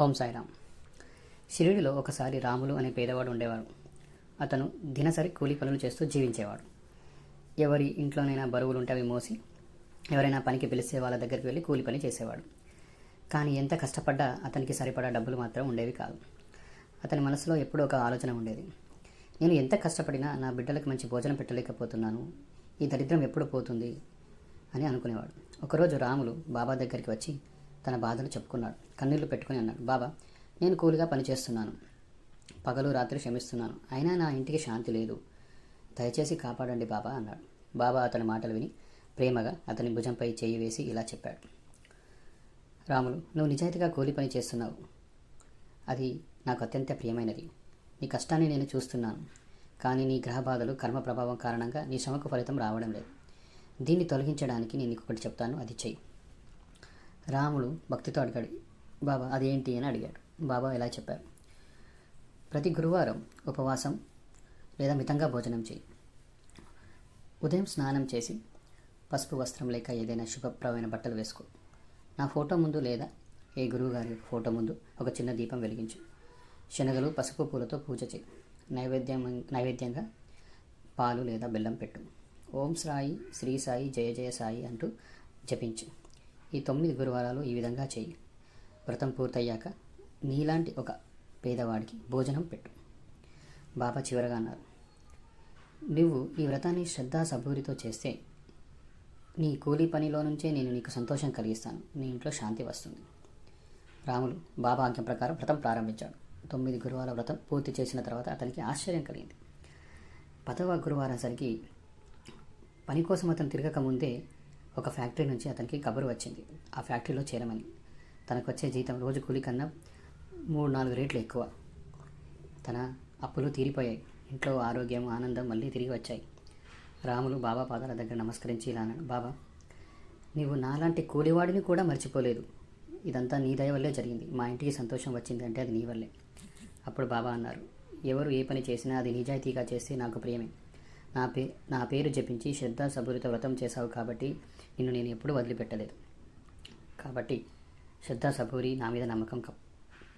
ఓం సాయిరామ్. షిరిడిలో ఒకసారి రాములు అనే పేదవాడు ఉండేవాడు. అతను దినసరి కూలి పనులు చేస్తూ జీవించేవాడు. ఎవరి ఇంట్లోనైనా బరువులు ఉంటే అవి మోసి ఎవరైనా పనికి పిలిస్తే వాళ్ళ దగ్గరికి వెళ్ళి కూలి పని చేసేవాడు. కానీ ఎంత కష్టపడ్డా అతనికి సరిపడా డబ్బులు మాత్రం ఉండేవి కాదు. అతని మనసులో ఎప్పుడూ ఒక ఆలోచన ఉండేది. నేను ఎంత కష్టపడినా నా బిడ్డలకు మంచి భోజనం పెట్టలేకపోతున్నాను. ఈ దరిద్రం ఎప్పుడు పోతుంది? అని అనుకునేవాడు. ఒకరోజు రాములు బాబా దగ్గరికి వచ్చి తన బాధలు చెప్పుకున్నాడు. కన్నీళ్ళు పెట్టుకుని అన్నాడు. బాబా నేను కూలిగా పనిచేస్తున్నాను. పగలు రాత్రి క్షమిస్తున్నాను. అయినా నా ఇంటికి శాంతి లేదు. దయచేసి కాపాడండి బాబా అన్నాడు. బాబా అతని మాటలు విని ప్రేమగా అతని భుజంపై చేయి వేసి ఇలా చెప్పాడు. రాములు నువ్వు నిజాయితీగా కూలి పని చేస్తున్నావు. అది నాకు అత్యంత ప్రియమైనది. నీ కష్టాన్ని నేను చూస్తున్నాను. కానీ నీ గ్రహ బాధలు కర్మ ప్రభావం కారణంగా నీ శ్రమకు ఫలితం రావడం లేదు. దీన్ని తొలగించడానికి నేను ఒకటి చెప్తాను. అది చెయ్యి. రాముడు భక్తితో అడిగాడు బాబా అదేంటి? అని అడిగాడు. బాబా ఇలా చెప్పారు. ప్రతి గురువారం ఉపవాసం లేదా మితంగా భోజనం చేయి. ఉదయం స్నానం చేసి పసుపు వస్త్రం లేక ఏదైనా శుభప్రమైన బట్టలు వేసుకో. నా ఫోటో ముందు లేదా ఏ గురువు గారి ఫోటో ముందు ఒక చిన్న దీపం వెలిగించు. శనగలు పసుపు పూలతో పూజ చేయి. నైవేద్యం నైవేద్యంగా పాలు లేదా బెల్లం పెట్టు. ఓం సాయి శ్రీ సాయి జయ జయ సాయి అంటూ జపించు. ఈ తొమ్మిది గురువారాలు ఈ విధంగా చేయి. వ్రతం పూర్తయ్యాక నీలాంటి ఒక పేదవాడికి భోజనం పెట్టు. బాబా చివరగా అన్నారు. నువ్వు ఈ వ్రతాన్ని శ్రద్ధా సబూరితో చేస్తే నీ కూలీ పనిలో నుంచే నేను నీకు సంతోషం కలిగిస్తాను. నీ ఇంట్లో శాంతి వస్తుంది. రాములు బాబా ఆజ్ఞ ప్రకారం వ్రతం ప్రారంభించాడు. తొమ్మిది గురువార వ్రతం పూర్తి చేసిన తర్వాత అతనికి ఆశ్చర్యం కలిగింది. పదవ గురువారం సరికి పని కోసం అతను తిరగక ముందే ఒక ఫ్యాక్టరీ నుంచి అతనికి కబురు వచ్చింది. ఆ ఫ్యాక్టరీలో చేరమని. తనకు వచ్చే జీతం రోజు కూలి కన్నా మూడు నాలుగు రేట్లు ఎక్కువ. తన అప్పులు తీరిపోయాయి. ఇంట్లో ఆరోగ్యం ఆనందం మళ్ళీ తిరిగి వచ్చాయి. రాములు బాబా పాదాల దగ్గర నమస్కరించి ఇలా అన్నాడు బాబా నీవు నాలాంటి కూలివాడిని కూడా మర్చిపోలేదు. ఇదంతా నీ దయ వల్లే జరిగింది. మా ఇంటికి సంతోషం వచ్చింది అంటే అది నీ వల్లే. అప్పుడు బాబా అన్నారు ఎవరు ఏ పని చేసినా అది నిజాయితీగా చేస్తే నాకు ప్రియమే. నా పే నా పేరు జపించి శ్రద్ధ సబూరిత వ్రతం చేశావు కాబట్టి నిన్ను నేను ఎప్పుడూ వదిలిపెట్టలేదు. కాబట్టి శ్రద్ధ సబూరి నా మీద నమ్మకం కప్-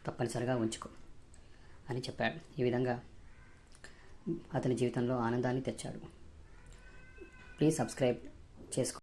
తప్పనిసరిగా ఉంచుకో అని చెప్పాడు. ఈ విధంగా అతని జీవితంలో ఆనందాన్ని తెచ్చాడు. ప్లీజ్ సబ్స్క్రైబ్ చేసుకో